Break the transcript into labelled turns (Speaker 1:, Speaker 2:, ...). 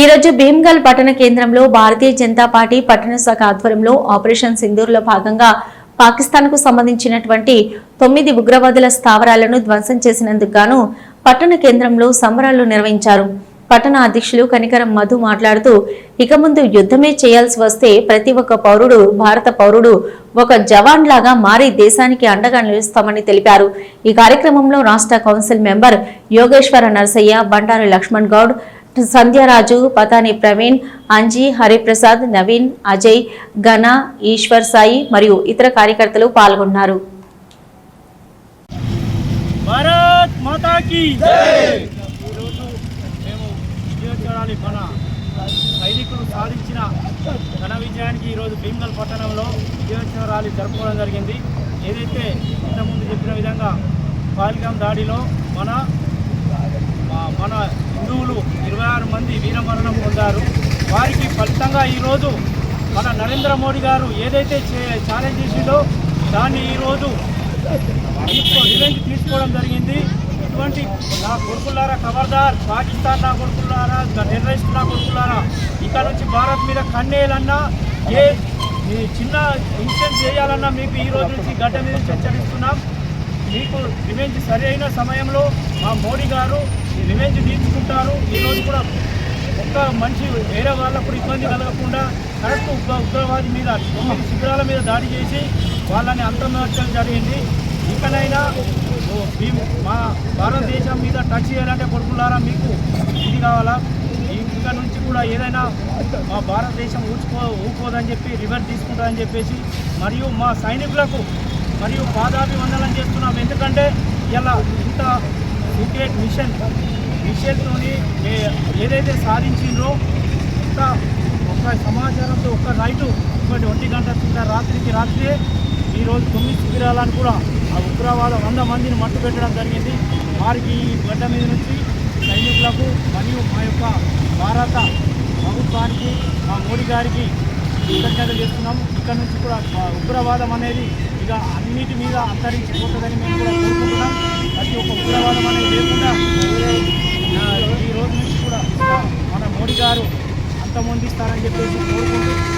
Speaker 1: ఈరోజు భీమ్గల్ పట్టణ కేంద్రంలో భారతీయ జనతా పార్టీ పట్టణ శాఖ ఆధ్వర్యంలో ఆపరేషన్ సింధూర్లో భాగంగా పాకిస్తాన్కు సంబంధించినటువంటి తొమ్మిది ఉగ్రవాదుల స్థావరాలను ధ్వంసం చేసినందుకు గాను పట్టణ కేంద్రంలో సంబరాలు నిర్వహించారు. పట్టణ అధ్యక్షులు కనికరం మధు మాట్లాడుతూ ఇక ముందు యుద్ధమే చేయాల్సి వస్తే ప్రతి ఒక్క పౌరుడు భారత పౌరుడు ఒక జవాన్ లాగా మారి దేశానికి అండగా నిలుస్తామని తెలిపారు. ఈ కార్యక్రమంలో రాష్ట్ర కౌన్సిల్ మెంబర్ యోగేశ్వర నరసయ్య బండారు లక్ష్మణ్ గౌడ్ సంధ్యారాజు పతాని ప్రవీణ్ అంజీ హరిప్రసాద్ నవీన్ అజయ్ ఘన ఈశ్వర్ సాయి మరియు ఇతర కార్యకర్తలు పాల్గొన్నారు.
Speaker 2: భారత్ మాతా కీ ఈరోజు మేము విజయోత్సవాలు మన సైనికులు సాధించిన ఘన విజయానికి ఈరోజు భీమగల్ పట్టణంలో విజయోత్సవ ర్యాలీ జరుపుకోవడం జరిగింది. ఏదైతే ఇంతకుముందు చెప్పిన విధంగా పాలికాం దాడిలో మన మన చేశారు వారికి ఫలితంగా ఈరోజు మన నరేంద్ర మోడీ గారు ఏదైతే ఛాలెంజ్ చేసిండో దాన్ని ఈరోజు తీసుకో రివెంజ్ తీసుకోవడం జరిగింది. ఇటువంటి నా కొడుకులారా ఖబర్దార్ పాకిస్తాన్ నా కొడుకులారా టెర్రరిస్ట్ నా కొడుకులారా ఇక్కడ నుంచి భారత్ మీద కన్నేయాలన్నా ఏ చిన్న ఇన్సిడెంట్ చేయాలన్నా మీకు ఈ రోజు నుంచి గడ్డ మీద నుంచి హెచ్చరిస్తున్నాం. మీకు రివెంజ్ సరి అయిన సమయంలో మా మోడీ గారు రివెంజ్ తీసుకుంటారు ఈరోజు కూడా ఒక్క మనిషి వేరే వాళ్ళకు ఇబ్బంది కలగకుండా కరెక్ట్ ఉగ్ర ఉగ్రవాది మీద తొమ్మిది శిబిరాల మీద దాడి చేసి వాళ్ళని అంతమర్చడం జరిగింది. ఇకనైనా మా భారతదేశం మీద టచ్ చేయాలంటే కొడుకులారా మీకు? ఇది కావాలా? ఇంకా నుంచి కూడా ఏదైనా మా భారతదేశం ఊచుకో ఊకోదని చెప్పి రివర్స్ తీసుకుంటారని చెప్పేసి మరియు మా సైనికులకు మరియు పాదాభివందనం చేస్తున్నాం. ఎందుకంటే ఇలా ఇంత సీక్రెట్ మిషన్ విషయంలోని ఏదైతే సాధించిందో ఒక ఒక సమాచారంతో ఒక్క రైతు ఒకటి ఒంటి గంట కింద రాత్రికి రాత్రే ఈరోజు తొమ్మిది శిబిరాలను కూడా ఆ ఉగ్రవాద వంద మందిని మట్టు పెట్టడం జరిగింది. వారికి ఈ గడ్డ మీద నుంచి సైనికులకు మరియు మా యొక్క భారత ప్రభుత్వానికి మా మోడీ గారికి కృతజ్ఞతలు చేస్తున్నాం. ఇక్కడ నుంచి కూడా ఉగ్రవాదం అనేది ఇక అన్నిటి మీద అంతరించిపోతుందని మేము కూడా కోరుకుంటున్నాం ప్రతి ఒక్క ఉగ్రవాదం అనేది లేకుండా ఆ, ఈ చెప్పేసి కోరుకుంటూ